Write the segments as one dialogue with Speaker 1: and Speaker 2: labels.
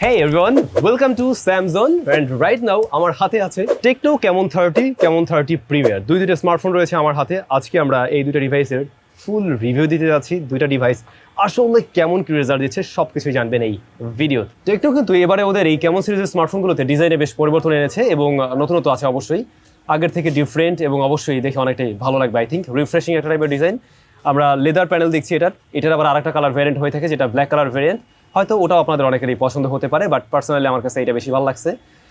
Speaker 1: Hey everyone, welcome to Samsung and right now আমার হাতে আছে টেকনো কেমন থার্টি কেমন থার্টি প্রিমিয়ার দুই দুইটা স্মার্টফোন রয়েছে আমার হাতে। আজকে আমরা এই দুইটা ডিভাইসের ফুল রিভিউ দিতে যাচ্ছি। দুইটা ডিভাইস আসলে কেমন কি রেজাল্ট দিচ্ছে সব কিছুই জানবেন এই ভিডিও টেকনো কিন্তু এবারে ওদের এই কেমন সিরিজের স্মার্টফোনগুলোতে ডিজাইনে বেশ পরিবর্তন এনেছে এবং নতুনত্ব আছে অবশ্যই। আগের থেকে ডিফারেন্ট এবং অবশ্যই দেখে অনেকটাই ভালো লাগবে আই থিঙ্ক রিফ্রেশিং একটা টাইপের ডিজাইন আমরা লেদার প্যানেল দেখছি এটার। এটার আবার আরেকটা কালার ভ্যারিয়েন্ট হয়ে থাকে যেটা ব্ল্যাক কালার ভ্যারিয়েন্ট হয়তো ওটাও আপনাদের অনেকেরই পছন্দ হতে পারে বাট পার্সোনালি আমার কাছে এটা বেশি ভালো লাগছে।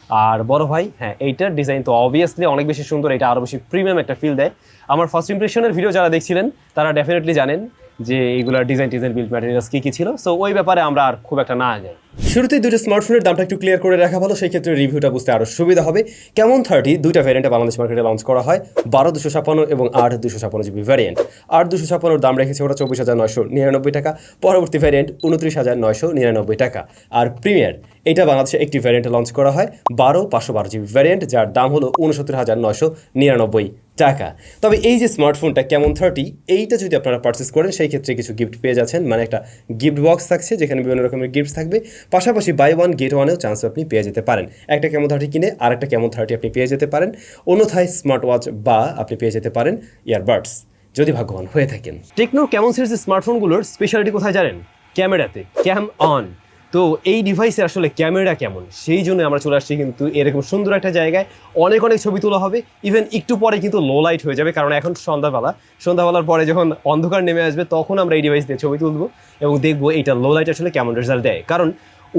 Speaker 1: আর বড় ভাই হ্যাঁ এইটার ডিজাইন তো অবভিয়াসলি অনেক বেশি সুন্দর, এটা আরও বেশি প্রিমিয়াম একটা ফিল দেয়। আমার ফার্স্ট ইমপ্রেশনের ভিডিও যারা দেখছিলেন, তারা ডেফিনেটলি জানেন যে এইগুলোর ডিজাইন ডিজাইন বিল্ড ম্যাটেরিয়ালস কী কী ছিল। সো ওই ব্যাপারে আমরা আর খুব একটা না যাই শুরুতেই দুটো স্মার্টফোনের দামটা একটু ক্লিয়ার করে রাখা ভালো সেই ক্ষেত্রে রিভিউটা বুঝতে আরও সুবিধা হবে। কেমন থার্টি দুইটা ভ্যারিয়েন্টে বাংলাদেশ মার্কেটে লঞ্চ করা হয়, বারো দুশো ছাপ্পান্ন এবং আট দুশো ছাপ্পান্ন জিবি ভ্যারিয়েন্ট আট দুশো ছাপ্পান্নর দাম রেখেছে ওটা চব্বিশ হাজার নয়শো নিরানব্বই টাকা, পরবর্তী ভ্যারিয়েন্ট উনত্রিশ হাজার নয়শো নিরানব্বই টাকা। আর প্রিমিয়ার এটা বাংলাদেশে একটি ভ্যারিয়েন্টে লঞ্চ করা হয়, বারো পাঁচশো বারো জিবি ভ্যারিয়েন্ট যার দাম হলো উনসত্তর হাজার নয়শো নিরানব্বই টাকা। তবে এই যে স্মার্টফোনটা কেমন থার্টি এইটা যদি আপনারা পারচেস করেন, সেই ক্ষেত্রে কিছু গিফট পেয়ে যাচ্ছেন। মানে একটা গিফট বক্স থাকছে, যেখানে বিভিন্ন রকমের গিফট থাকবে। পাশাপাশি বাই ওয়ান গেট ওয়ানেও চান্স আপনি পেয়ে যেতে পারেন। একটা কেমন থার্টি কিনে আর একটা কেমন থার্টি আপনি পেয়ে যেতে পারেন। অন্যথায় স্মার্ট ওয়াচ বা আপনি পেয়ে যেতে পারেন ইয়ারবাডস যদি ভাগ্যবান হয়ে থাকেন। টেকনো কেমন সিরিজের স্মার্টফোনগুলোর স্পেশালিটি কোথায় জানেন? ক্যামেরাতে ক্যাম অন তো এই ডিভাইসের আসলে ক্যামেরা কেমন? সেই জন্য আমরা চলে আসছি কিন্তু এরকম সুন্দর একটা জায়গায়। অনেক অনেক ছবি তোলা হবে। ইভেন একটু পরে কিন্তু লো লাইট হয়ে যাবে কারণ এখন সন্ধ্যাবেলা। সন্ধ্যাবেলার পরে যখন অন্ধকার নেমে আসবে তখন আমরা এই ডিভাইস দিয়ে ছবি তুলবো এবং দেখব এইটা লো লাইট আসলে কেমন রেজাল্ট দেয়। কারণ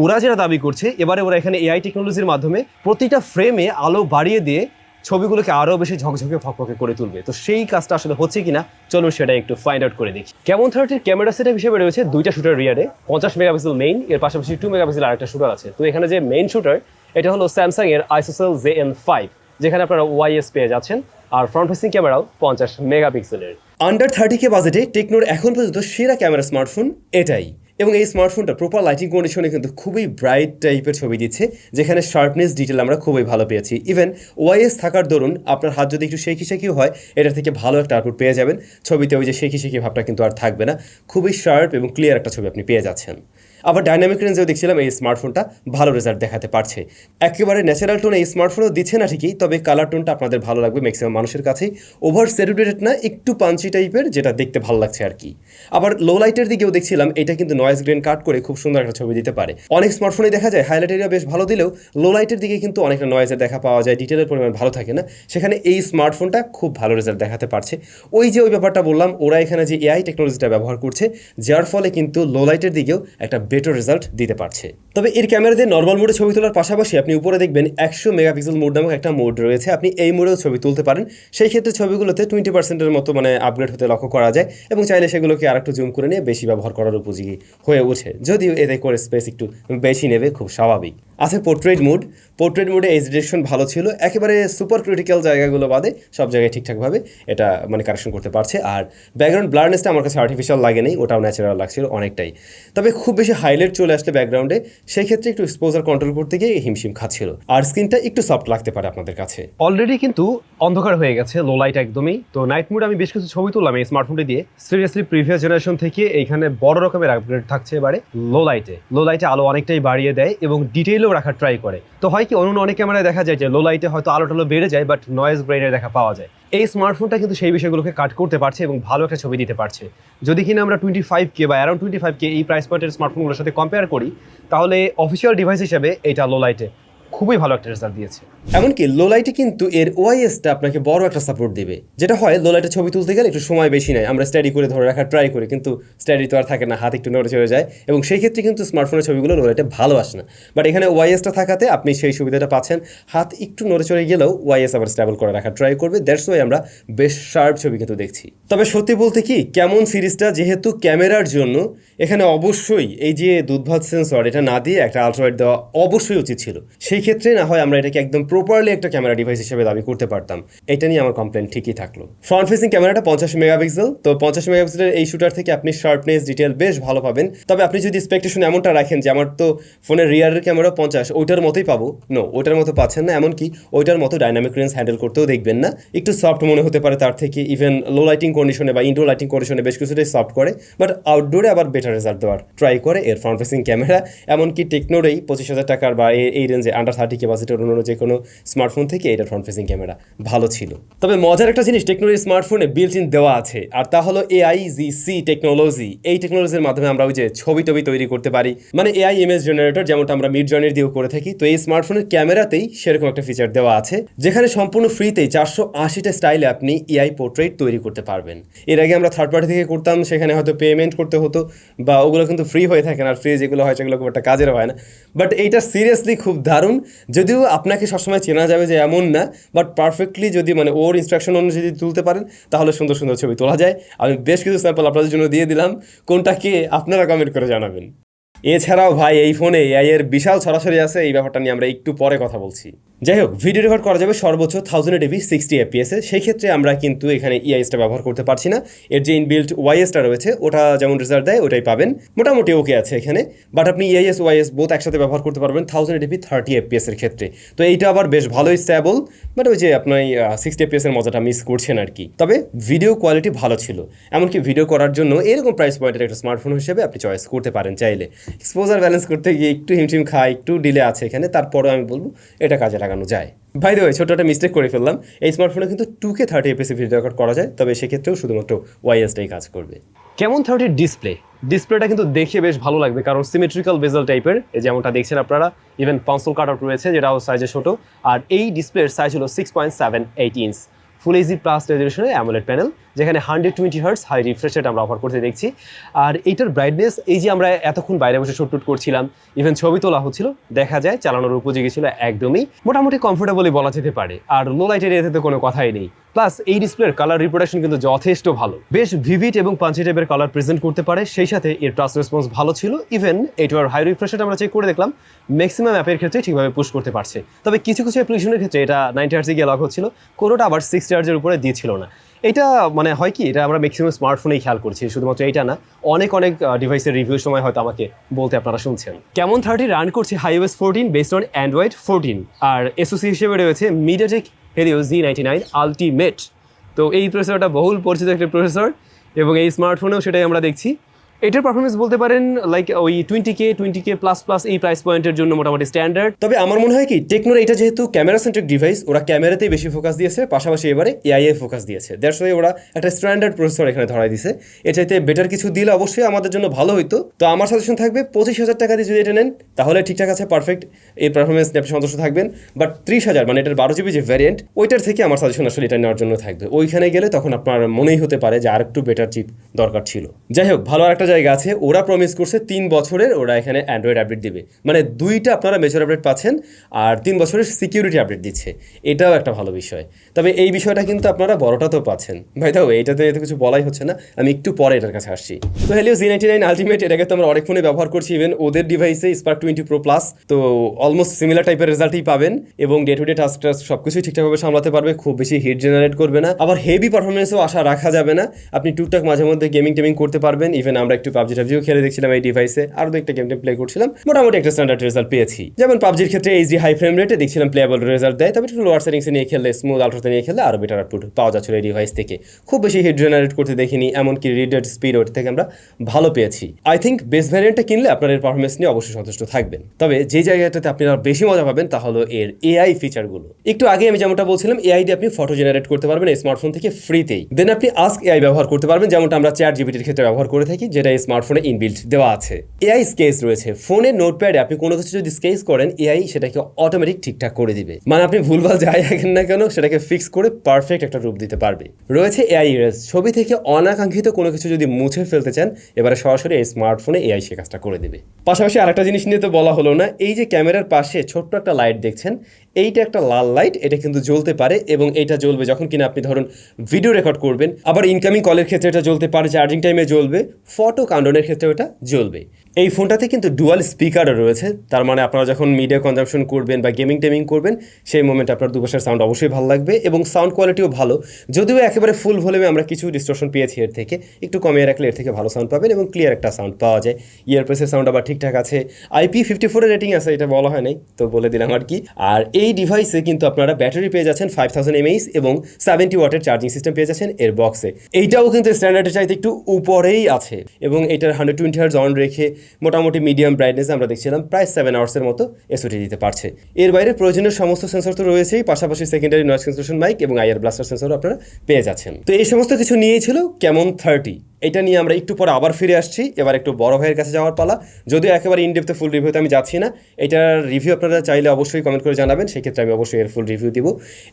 Speaker 1: ওরা যেটা দাবি করছে, এবারে ওরা এখানে এআই টেকনোলজির মাধ্যমে প্রতিটা ফ্রেমে আলো বাড়িয়ে দিয়ে ছবিগুলোকে আরও বেশি ঝকঝকে, ফকফকে করে তুলবে। তো সেই কাজটা আসলে হচ্ছে কিনা, চলুন সেটা একটু ফাইন্ড আউট করে দেখি। কেমন থার্টির ক্যামেরা সেটআপ হিসেবে রয়েছে দুইটা শুটার রিয়ারে পঞ্চাশ মেগাপিক্সেল মেইন এর পাশাপাশি টু মেগাপিক্সেল আরেকটা শুটার আছে। তো এখানে যে মেইন শুটার এটা হলো স্যামসাং এর আইসোসেল জে এন ফাইভ যেখানে আপনারা ওয়াইএস পেয়ে যাচ্ছেন, আর ফ্রন্ট ফেসিং ক্যামেরাও পঞ্চাশ মেগাপিক্সেলের আন্ডার থার্টি কে বাজেটে টেকনোর এখন পর্যন্ত সেরা ক্যামেরা স্মার্টফোন এটাই। এবং এই স্মার্টফোনটা প্রপার লাইটিং কন্ডিশনে কিন্তু খুবই ব্রাইট টাইপের ছবি দিচ্ছে, যেখানে শার্পনেস ডিটেল আমরা খুবই ভালো পেয়েছি। ইভেন ওয়াইএস থাকার দরুন আপনার হাত যদি একটু শেখি শেখিও হয়, এটা থেকে ভালো একটা আউটপুট পেয়ে যাবেন। ছবিতে ওই যে শেখি শেখি ভাবটা কিন্তু আর থাকবে না। খুবই শার্প এবং ক্লিয়ার একটা ছবি আপনি পেয়ে যাচ্ছেন। আবার ডাইনামিক রেঞ্জেও দেখছিলাম এই স্মার্টফোনটা ভালো রেজাল্ট দেখাতে পারছে। একেবারে ন্যাচারাল টোন এই স্মার্টফোনও দিচ্ছে না ঠিকই, তবে কালার টোনটা আপনাদের ভালো লাগবে ম্যাক্সিমাম মানুষের কাছেই। ওভার স্যাটুরেটেড না, একটু পাঞ্চি টাইপের যেটা দেখতে ভালো লাগছে আর কি। আবার লো লাইটের দিকেও দেখছিলাম, এটা কিন্তু নয়েজ গ্রেন কাট করে খুব সুন্দর একটা ছবি দিতে পারে। অনেক স্মার্টফোনে দেখা যায় হাইলাইট এরিয়া বেশ ভালো দিলেও লো লাইটের দিকে কিন্তু অনেকটা নয়েজের দেখা পাওয়া যায় ডিটেলের পরিমাণ ভালো থাকে না। সেখানে এই স্মার্টফোনটা খুব ভালো রেজাল্ট দেখাতে পারছে। ওই যে ওই ব্যাপারটা বললাম, ওরা এখানে যে এআই টেকনোলজিটা ব্যবহার করছে, যার ফলে কিন্তু লো লাইটের দিকেও একটা বেটার রেজাল্ট দিতে পারছে। তবে এর ক্যামেরা দিয়ে নর্মাল মোডে ছবি তোলার পাশাপাশি আপনি উপরে দেখবেন একশো মেগাপিক্সেল মোড নামক একটা মোড রয়েছে। আপনি এই মোডেও ছবি তুলতে পারেন। সেই ক্ষেত্রে ছবিগুলোতে টোয়েন্টি পার্সেন্টের মতো মানে আপগ্রেড হতে লক্ষ্য করা যায় এবং চাইলে সেগুলোকে আর একটু জুম করে নিয়ে বেশি ব্যবহার করার উপযোগী হয়ে ওঠে। যদিও এতে করে স্পেস একটু বেশি নেবে, খুব স্বাভাবিক। আছে পোর্ট্রেট মুড পোর্ট্রেট মুডে এই ডিরেকশন ভালো ছিল। একেবারে সুপার ক্রিটিক্যাল জায়গাগুলো বাদে সব জায়গায় ঠিকঠাকভাবে এটা মানে কারেকশন করতে পারছে। আর ব্যাকগ্রাউন্ড ব্লারনেসটা আমার কাছে আর্টিফিশিয়াল লাগে নেই ওটাও ন্যাচারাল লাগছিল অনেকটাই। তবে খুব বেশি হাইলাইট চলে আসলে ব্যাকগ্রাউন্ডে সেই ক্ষেত্রে একটু এক্সপোজার কন্ট্রোল করতে গিয়ে হিমশিম খাচ্ছিল। আর স্ক্রিনটা একটু সফট লাগতে পারে আপনাদের কাছে। অলরেডি কিন্তু অন্ধকার হয়ে গেছে লো লাইট একদমই। তো নাইট মুড আমি বেশ কিছু ছবি তুললাম এই স্মার্টফোনটি দিয়ে। সিরিয়াসলি প্রিভিয়াস জেনারেশন থেকে এইখানে বড় রকমের আপগ্রেড থাকছে এবারে লো লাইটে লো লাইটে আলো অনেকটাই বাড়িয়ে দেয় এবং ডিটেইলও রাখার ট্রাই করে। তো হয় কি, অন্য অনেক ক্যামেরায় দেখা যায় যে লো লাইটে হয়তো আলো টালো বেড়ে যায় বাট নয়েজ গ্রেনের দেখা পাওয়া যায়। এই স্মার্টফোনটা কিন্তু সেই বিষয়গুলোকে কাট করতে পারছে এবং ভালো একটা ছবি দিতে পারছে। যদি কিনা আমরা টোয়েন্টি ফাইভ কে বা অ্যারাউন্ড টোয়েন্টি ফাইভ কে এই প্রাইস পয়েন্টের স্মার্টফোনগুলোর সাথে কম্পেয়ার করি, তাহলে অফিসিয়াল ডিভাইস হিসেবে এটা লো লাইটে খুবই ভালো একটা রেজাল্ট দিয়েছে। এমনকি লো লাইটে কিন্তু এর ওআইএসটা আপনাকে বড় একটা সাপোর্ট দেবে। যেটা হয় লোলাইটে ছবি তুলতে গেলে একটু সময় বেশি নেয়। আমরা স্টাডি করে ধরে রাখার ট্রাই করি, কিন্তু স্টাডি তো আর থাকে না, হাত একটু নড়ে চলে যায়। এবং সেই ক্ষেত্রে কিন্তু স্মার্টফোনের ছবিগুলো লোলাইটে ভালো আসে না। বাট এখানে ওআইএসটা থাকাতে আপনি সেই সুবিধাটা পাচ্ছেন। হাত একটু নড়ে চলে গেলেও ওয়াইএস আবার স্টেবল করে রাখার ট্রাই করবে। দ্যাটস ওয়াই আমরা বেশ শার্প ছবি কিন্তু দেখছি। তবে সত্যি বলতে কি, কেমন সিরিজটা, যেহেতু ক্যামেরার জন্য, এখানে অবশ্যই এই যে দুধভাত সেন্সর এটা না দিয়ে একটা আলট্রাওয়াইড দেওয়া অবশ্যই উচিত ছিল। সেই ক্ষেত্রে না হয় আমরা এটাকে একদম প্রপারলি একটা ক্যামেরা ডিভাইস হিসেবে দাবি করতে পারতাম। এটা নিয়ে আমার কমপ্লেন ঠিকই থাকল। ফ্রন্ট ফেসিং ক্যামেরাটা পঞ্চাশ মেগাপিক্সেল তো পঞ্চাশ মেগাপিক্সেলের এই শুটার থেকে আপনি শার্পনেস ডিটেল বেশ ভালো পাবেন। তবে আপনি যদি এক্সপেকটেশন এমনটা রাখেন যে, আমার তো ফোনের রিয়ারের ক্যামেরা পঞ্চাশ, ওইটার মতোই পাবো। নো ওইটার মতো পাচ্ছেন না। এমনকি ওইটার মতো ডাইনামিক রেঞ্জ হ্যান্ডেল করতেও দেখবেন না। একটু সফট মনে হতে পারে তার থেকে ইভেন লো লাইটিং কন্ডিশনে বা ইনডোর লাইটিং কন্ডিশনে বেশ কিছুটাই সফট করে। বাট আউটডোরে আবার বেটার রেজাল্ট দেওয়ার ট্রাই করে এর ফ্রন্ট ফেসিং ক্যামেরা এমনকি টেকনোরেই পঁচিশ হাজার টাকার বা এই রেঞ্জে আন্ডার থার্টি ক্যাপাসিটির অন্য যে কোনো স্মার্টফোন থেকে এটা ফ্রন্ট ফেসিং ক্যামেরা ভালো ছিল। তবে মজার একটা জিনিস টেকনোর স্মার্টফোনে বিল্ট ইন দেওয়া আছে, আর তা হলো এআই জি সি টেকনোলজি এই টেকনোলজির মাধ্যমে আমরা ওই যে ছবি টবি তৈরি করতে পারি। মানে এআই ইমেজ জেনারেটর যেমনটা আমরা মিড জার্নির দিয়েও করে থাকি, তো এই স্মার্টফোনের ক্যামেরাতেই সেরকম একটা ফিচার দেওয়া আছে, যেখানে সম্পূর্ণ ফ্রিতেই চারশো আশিটা স্টাইলে আপনি এআই পোর্ট্রেট তৈরি করতে পারবেন। এর আগে আমরা থার্ড পার্টি থেকে করতাম, সেখানে হয়তো পেমেন্ট করতে হতো, বা ওগুলো কিন্তু ফ্রি হয়ে থাকে না, আর ফ্রি যেগুলো হয় সেগুলো খুব একটা কাজের হয় না। বাট এইটা সিরিয়াসলি খুব দারুণ যদিও আপনাকে সবসময় চেনা যাবে যে এমন না বাট পারফেক্টলি যদি মানে ওর ইনস্ট্রাকশন অনুযায়ী তুলতে পারেন, তাহলে সুন্দর সুন্দর ছবি তোলা যায়। আমি বেশ কিছু স্যাম্পল আপনাদের জন্য দিয়ে দিলাম কোনটা কে আপনারা কমেন্ট করে জানাবেন। এছাড়াও ভাই, এই ফোনে এআই এর বিশাল সরাসরি আছে, এই ব্যাপারটা নিয়ে আমরা একটু পরে কথা বলছি। যাই হোক ভিডিও রেকর্ড করা যাবে সর্বোচ্চ থাউজেন্ড এবি সিক্সটি এফপিএসে সেই ক্ষেত্রে আমরা কিন্তু এখানে ইআইএসটা ব্যবহার করতে পারছি না। এর যে ইনবিল্ট ওয়াইএসটা রয়েছে, ওটা যেমন রেজাল্ট দেয়, ওটাই পাবেন। মোটামুটি ওকে আছে এখানে। বাট আপনি ইআইএস ওয়াইএস বোথ একসাথে ব্যবহার করতে পারবেন থাউজেন্ড এবি থার্টি এফপিএস এর ক্ষেত্রে। তো এইটা আবার বেশ ভালোই স্ট্যাবল বাট ওই যে আপনার সিক্সটি এফপিএস এর মজাটা মিস করছেন আর কি। তবে ভিডিও কোয়ালিটি ভালো ছিল। এমনকি ভিডিও করার জন্য এরকম প্রাইস পয়েন্টের একটা স্মার্টফোন হিসেবে আপনি চয়েস করতে পারেন চাইলে। এক্সপোজার ব্যালেন্স করতে গিয়ে একটু হিমশিম খায়, একটু ডিলে আছে এখানে। তারপরেও আমি বলব, এটা কাজে লাগানো যায়। ভাই ওয়ে ছোটো একটা মিস্টেক করে ফেললাম। এই স্মার্টফোনে কিন্তু two K thirty FPS video record করা যায়, তবে সেক্ষেত্রেও শুধুমাত্র ওয়াইএসটাই কাজ করবে। কেমন থার্টির ডিসপ্লে ডিসপ্লেটা কিন্তু দেখে বেশ ভালো লাগবে, কারণ সিমেট্রিক্যাল বেজাল টাইপের যেমনটা দেখছেন আপনারা ইভেন পাঁচশো কাট আউট রয়েছে, যেটাও সাইজে ছোটো। আর এই ডিসপ্লের সাইজ হলো six point seven eight inch full HD plus রেজলিউশনের AMOLED panel যেখানে hundred twenty hertz high refresh rate আমরা অফার করতে দেখছি। আর এইটার ব্রাইটনেস এই যে আমরা এতক্ষণ বাইরে বসে শুট করছিলাম ইভেন ছবি তোলা হচ্ছিল, দেখা যায় চালানোর উপযোগী ছিল একদমই। মোটামুটি কমফোর্টেবলই বলা যেতে পারে। আর লো লাইটের এতে তো কোনো কথাই নেই। প্লাস এই ডিসপ্লের কালার রিপ্রোডাকশন কিন্তু যথেষ্ট ভালো। বেশ ভিভিড এবং পাঞ্চি টাইপের কালার প্রেজেন্ট করতে পারে, সেই সাথে এর টাচ রেসপন্স ভালো ছিল। ইভেন এটার হাই রিফ্রেশ আমরা চেক করে দেখলাম ম্যাক্সিমাম অ্যাপের ক্ষেত্রে ঠিকভাবে পুশ করতে পারছে। তবে কিছু কিছু অ্যাপ্লিকেশনের ক্ষেত্রে এটা নাইনটি আর্টসে গিয়ে লক হচ্ছিল, কোনোটা আবার সিক্সটি আর্টসের উপরে দিয়েছিল না। এটা মানে হয় কি, এটা আমরা ম্যাক্সিমাম স্মার্টফোনেই খেয়াল করছি, শুধুমাত্র এটা না, অনেক অনেক ডিভাইসের রিভিউ সময় হয়তো আমাকে বলতে আপনারা শুনছেন। কেমন থার্টি রান করছে HiOS fourteen based on Android fourteen R SoC হিসেবে রয়েছে MediaTek Helio G ninety nine ultimate তো এই প্রসেসরটা বহুল পরিচিত একটি প্রসেসর এবং এই স্মার্টফোনেও সেটাই আমরা দেখছি। এটার পারফরমেন্স বলতে পারেন লাইক ওই twenty K twenty K plus plus এই প্রাইস পয়েন্টের জন্য মোটামুটি স্ট্যান্ডার্ড তবে আমার মনে হয় কি টেকনোর এটা যেহেতু ক্যামেরা সেন্ট্রিক ডিভাইস ওরা ক্যামেরাতেই বেশি ফোকাস দিয়েছে, পাশাপাশি এবারে এআই এ ফোকাস দিয়েছে। দ্যাটস ওয়াই ওরা একটা স্ট্যান্ডার্ড প্রসেসর এখানে ধরাই দিছে। চাইতে বেটার কিছু দিলে অবশ্যই আমাদের জন্য ভালো হতো তো আমার সাজেশন থাকবে, পঁচিশ হাজার টাকা দিয়ে যদি এটা নেন, তাহলে ঠিকঠাক আছে পারফেক্ট এই পারফরমেন্স আপনি সন্তুষ্ট থাকবেন। বাট ত্রিশ হাজার মানে এটার বারো জিবি যে ভ্যারিয়েন্ট ওইটার থেকে আমার সাজেশন আসলে এটা নেওয়ার জন্য থাকবে। ওইখানে গেলে তখন আপনার মনেই হতে পারে যে আর একটু বেটার চিপ দরকার ছিল। যাই হোক, ভালো একটা জায়গা আছে, ওরা প্রমিস করছে তিন বছরের ওরা এখানে অ্যান্ড্রয়েড আপডেট দিবে। মানে দুইটা আপনারা মেজর আপডেট পাচ্ছেন আর তিন বছরের সিকিউরিটি আপডেট দিচ্ছে। এটাও একটা ভালো বিষয়। তবে এই বিষয়টা কিন্তু আপনারা বড়টাতেও পাচ্ছেন। ভাই দাও এইটাতে এত কিছু বলাই হচ্ছে না। আমি একটু পরে এটার কাছে আসছি। তো Helio G ninety nine ultimate এটাকে তো আমরা অনেক ফোনে ব্যবহার করছি। ইভেন ওদের ডিভাইসে স্পার্ক টোয়েন্টি প্রো প্লাস তো অলমোস্ট সিমিলার টাইপের রেজাল্টই পাবেন। এবং day to day task task সব কিছুই ঠিকঠাকভাবে সামলাতে পারবে। খুব বেশি হিট জেনারেট করবে না। আবার হেভি পারফরমেন্সও আশা রাখা যাবে না। আপনি টুকটাক মাঝে মধ্যে গেমিং টেমিং করতে পারবেন। ইভেন আমরা একটু পাবজি টাবজিও খেলে দেখছিলাম এই ডিভাইসে আরও একটা গেম প্লে করছিলাম। মোটামুটি একটা স্ট্যান্ডার্ড রেজাল্ট পেয়েছি। যেমন পাবজির ক্ষেত্রে এইচডি হাই ফ্রেম রেটে দেখছিলাম প্লেয়াবল রেজাল্ট দেয়। তবে একটু লোয়ার সেটিংসে নিয়ে খেললে স্মুথ আলট্রাতে নিয়ে খেললে আরও বেটার আউটপুট পাওয়া যাচ্ছিল এই ডিভাইস থেকে। খুব বেশি হিট জেনারেট করতে দেখিনি, এমনকি রিডেড স্পিড ওর থেকে আমরা ভালো পেয়েছি। আই থিঙ্ক বেস ভ্যারিয়েন্টটা কিনলে আপনার এর পারফরমেন্স নিয়ে অবশ্যই সন্তুষ্ট থাকবেন। তবে যে জায়গাটাতে আপনারা বেশি মজা পাবেন তা হলো এর এআই ফিচারগুলো একটু আগে আমি যেমনটা বলছিলাম এআই দিয়ে আপনি ফটো জেনারেট করতে পারবেন স্মার্টফোন থেকে ফ্রিতেই দেন আপনি আস্ক এআই ব্যবহার করতে পারবেন, যেমনটা আমরা চ্যাট জিবিটির ক্ষেত্রে ব্যবহার করে থাকি, যেটা এই স্মার্টফোনে ইনবিল্ট দেওয়া আছে। এআই স্কেচ রয়েছে। ফোনের নোটপ্যাডে আপনি কোনো কিছু যদি স্কেচ করেন এআই সেটাকে অটোমেটিক ঠিকঠাক করে দিবে। মানে আপনি ভুলভাল যাই আঁকেন না কেন, সেটাকে ফিক্স করে পারফেক্ট একটা রূপ দিতে পারবে। রয়েছে এআই ইরেজ ছবি থেকে অনাকাঙ্ক্ষিত কোনো কিছু যদি মুছে ফেলতে চান, এবারে সরাসরি এই স্মার্টফোনে এআই সে কাজটা করে দেবে। পাশাপাশি আরেকটা জিনিস নিয়ে তো বলা হলো না, এই যে ক্যামেরার পাশে ছোট্ট একটা লাইট দেখছেন এইটা একটা লাল লাইট, এটা কিন্তু জ্বলতে পারে এবং এটা জ্বলবে যখন কিনা আপনি ধরুন ভিডিও রেকর্ড করবেন, আবার ইনকামিং কলের ক্ষেত্রে এটা জ্বলতে পারে চার্জিং টাইমে জ্বলবে ফটো কাউন্টনের ক্ষেত্রে এটা জ্বলবে। এই ফোনটাতে কিন্তু ডুয়াল স্পিকারও রয়েছে, তার মানে আপনারা যখন মিডিয়া কনজাম্পশন করবেন বা গেমিং টেমিং করবেন, সেই মোমেন্টে আপনার দুপাশের সাউন্ড অবশ্যই ভালো লাগবে এবং সাউন্ড কোয়ালিটিও ভালো। যদিও একেবারে ফুল ভলিউমে আমরা কিছু ডিস্টর্শন পেয়েছি এর থেকে, একটু কমিয়ে রাখলে এর থেকে ভালো সাউন্ড পাবেন এবং ক্লিয়ার একটা সাউন্ড পাওয়া যায়। ইয়ারপ্রেসের সাউন্ড আবার ঠিকঠাক আছে আইপি ফিফটি ফোরের রেটিং আছে, এটা বলা হয় নাই, তো বলে দিলাম আর কি। আর এই ডিভাইসে কিন্তু আপনারা ব্যাটারি পেয়ে যাচ্ছেন ফাইভ থাউজেন্ড এমএইচ এবং সেভেন্টি ওয়াটের চার্জিং সিস্টেম পেয়ে যাচ্ছেন এর বক্সে এইটাও কিন্তু স্ট্যান্ডার্ডের চাইতে একটু উপরেই আছে এবং এটার হান্ড্রেড টোয়েন্টি হার্জ অন রেখে মোটামুটি মিডিয়াম ব্রাইটনেস আমরা দেখছিলাম প্রায় সেভেন আওয়ার্সের মতো এসওটি দিতে পারছে। এর বাইরে প্রয়োজনীয় সমস্ত সেন্সর তো রয়েছেই, পাশাপাশি সেকেন্ডারি নয়েজ ক্যান্সেলেশন মাইক এবং আইআর ব্লাস্টার সেন্সরও আপনারা পেয়ে যাচ্ছেন। তো এই সমস্ত কিছু নিয়েই ছিল কেমন থার্টি এটা নিয়ে আমরা একটু পরে আবার ফিরে আসছি। এবার একটু বড় ভাইয়ের কাছে যাওয়ার পালা। যদিও একেবারে ইনডেপথে ফুল রিভিউতে আমি যাচ্ছি না। এটার রিভিউ আপনারা চাইলে অবশ্যই কমেন্ট করে জানাবেন। সেক্ষেত্রে আমি অবশ্যই এর ফুল রিভিউ দিব।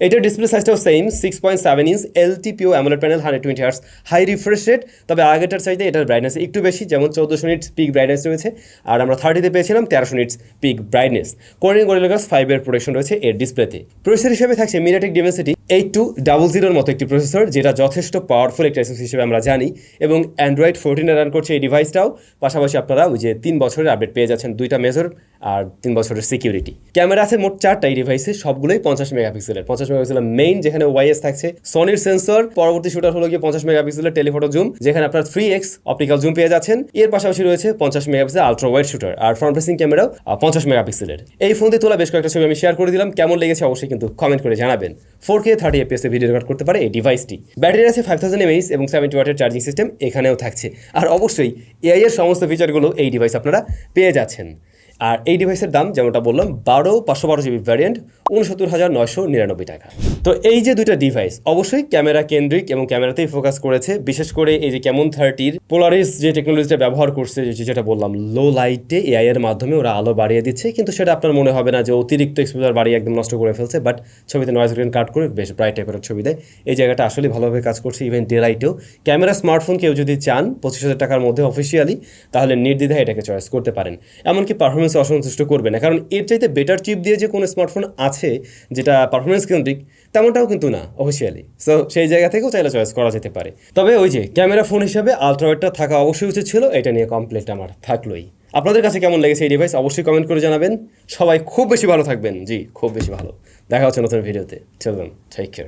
Speaker 1: এটার display সাইজটাও same six point seven inch LTPO AMOLED panel hundred twenty hertz high refresh rate তবে আগেটার চাইতে এটার ব্রাইটনেস একটু বেশি, যেমন চৌদ্দশো নিটস পিক ব্রাইটনেস রয়েছে। আর আমরা থার্টিতে পেয়েছিলাম তেরোশো nits peak brightness Corning Gorilla ফাইভের প্রোটেকশন রয়েছে এর ডিসপ্লেতে প্রসেসর হিসেবে থাকছে MediaTek Dimensity eight two double জিরোর মতো একটি প্রসেসর যেটা যথেষ্ট পাওয়ারফুল একটা এসএস হিসেবে আমরা জানি এবং অ্যান্ড্রয়েড ফোরটিনে রান করছে এই ডিভাইসটাও পাশাপাশি আপনারা ওই যে তিন বছরের আপডেট পেয়ে যাচ্ছেন দুইটা মেজর আর তিন বছরের সিকিউরিটি ক্যামেরা আছে মোট চারটা এই ডিভাইসে সবগুলোই পঞ্চাশ মেগাপিক্সেলের পঞ্চাশ মেগাপিক্সেলের মেইন যেখানে ওয়াইএস থাকছে সনির সেন্সর পরবর্তী শুটার হলো গিয়ে পঞ্চাশ মেগাপিক্সেলের টেলিফোটো জুম যেখানে আপনার থ্রি এক্স অপটিক্যাল জুম পেয়ে যাচ্ছেন। এর পাশাপাশি রয়েছে পঞ্চাশ মেগাপিক্সেল আলট্রা ওয়াইড শুটার আর ফ্রন্ট ফেসিং ক্যামেরাও পঞ্চাশ মেগাপিক্সেলের এই ফোন দিয়ে তোলা বেশ কয়েকটা ছবি আমি শেয়ার করে দিলাম। কেমন লেগেছে অবশ্যই কিন্তু কমেন্ট করে জানাবেন। ফোর কে থার্টি এপিএসে ভিডিও রেকর্ড করতে পারে এই ডিভাইসটি ব্যাটারি আছে ফাইভ থাউজেন্ড এমএইচ এবং সেভেন্টি ওয়াটের চার্জিং সিস্টেম এখানেও থাকছে। আর অবশ্যই এআই এর সমস্ত ফিচারগুলো এই ডিভাইস আপনারা পেয়ে যাচ্ছেন। আর এই ডিভাইসের দাম, যেমনটা বললাম, বারো পাঁচশো বারো জিবি ভ্যারিয়েন্ট উনসত্তর হাজার নয়শো নিরানব্বই টাকা। তো এই যে দুইটা ডিভাইস অবশ্যই ক্যামেরা কেন্দ্রিক এবং ক্যামেরাতেই ফোকাস করেছে। বিশেষ করে এই যে কেমন থার্টির পোলারিস যে টেকনোলজিটা ব্যবহার করছে যেটা বললাম লো লাইটে এআই এর মাধ্যমে ওরা আলো বাড়িয়ে দিচ্ছে। কিন্তু সেটা আপনার মনে হবে না যে অতিরিক্ত এক্সপোজার বাড়িয়ে একদম নষ্ট করে ফেলছে বাট ছবিতে নয়েজ গ্রেন কাট করে বেশ ব্রাইট টাইপের ছবি দেয়। এই জায়গাটা আসলে ভালোভাবে কাজ করছে ইভেন ডে লাইটেও ক্যামেরা স্মার্টফোন কেউ যদি চান, পঁচিশ হাজার টাকার মধ্যে অফিসিয়ালি তাহলে নির্দ্বিধায় এটাকে চয়েস করতে পারেন। এমনকি পারফরমেন্সে অসন্তুষ্ট করবে না। কারণ এর চাইতে বেটার চিপ দিয়ে যে কোনো স্মার্টফোন আছে যেটা পারফরমেন্স কেন্দ্রিক, তেমনটাও কিন্তু না অফিসিয়ালি সো সেই জায়গা থেকেও চাইলে চয়েস করা যেতে পারে। তবে ওই যে ক্যামেরা ফোন হিসেবে আলট্রাওয়েটটা থাকা অবশ্যই উচিত ছিল, এটা নিয়ে কমপ্লেট আমার থাকলোই। আপনাদের কাছে কেমন লেগেছে এই ডিভাইস অবশ্যই কমেন্ট করে জানাবেন। সবাই খুব বেশি ভালো থাকবেন। জি, খুব বেশি ভালো। দেখা হচ্ছে নতুন ভিডিওতে চলুন টেক কেয়ার